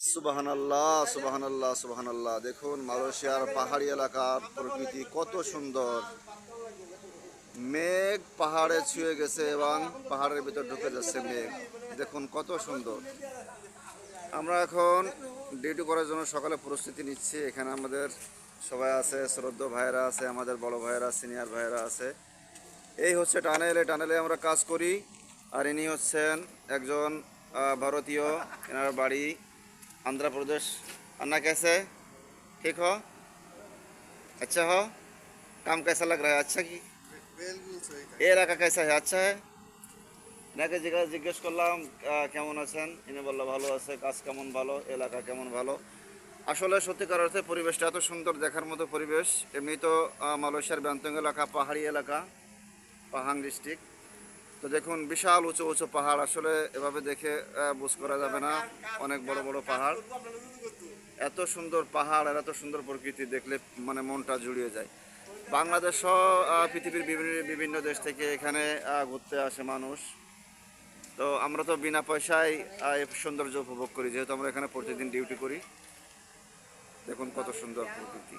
সুবাহান আল্লাহ সুবাহান আল্লাহ আল্লাহ দেখুন, মালয়েশিয়ার পাহাড়ি এলাকার প্রকৃতি কত সুন্দর। মেঘ পাহাড়ে ছুঁয়ে গেছে এবং পাহাড়ের ভিতর ঢুকে যাচ্ছে মেঘ। দেখুন, কত সুন্দর। আমরা এখন ডিউটি করার জন্য সকালে প্রস্তুতি নিচ্ছি। এখানে আমাদের সবাই আছে, শ্রদ্ধ ভাইয়েরা আছে, আমাদের বড় ভাইয়েরা, সিনিয়র ভাইয়েরা আছে। এই হচ্ছে টানেলে টানেলে আমরা কাজ করি। আর ইনি হচ্ছেন একজন ভারতীয়। এনার বাড়ি आंध्र अन्ना कैसे ठीक हो अच्छा हो काम कैसा लग रहा है अच्छा की এ এলাকা कैसा है अच्छा है এনাকে জিজ্ঞাসা জিজ্ঞেস করলাম আহ, কেমন আছেন ইনি বললো ভালো আছে কাজ কেমন ভালো এলাকা কেমন ভালো আসলে সত্যিকার অর্থে পরিবেশটা এত সুন্দর দেখার মতো পরিবেশ এমনি তো আহ, মালয়েশিয়ার ব্যান্তং এলাকা পাহাড়ি এলাকা পাহাং ডিস্ট্রিক্ট তো দেখুন, বিশাল উঁচু উঁচু পাহাড়। আসলে এভাবে দেখে বুঝ করা যাবে না। অনেক বড় বড় পাহাড়। এত সুন্দর পাহাড় আর এত সুন্দর প্রকৃতি দেখলে মানে মনটা জুড়িয়ে যায়। বাংলাদেশ পৃথিবীর বিভিন্ন বিভিন্ন দেশ থেকে এখানে ঘুরতে আসে মানুষ। তো আমরা তো বিনা পয়সায় এই সৌন্দর্য উপভোগ করি, যেহেতু আমরা এখানে প্রতিদিন ডিউটি করি। দেখুন কত সুন্দর প্রকৃতি।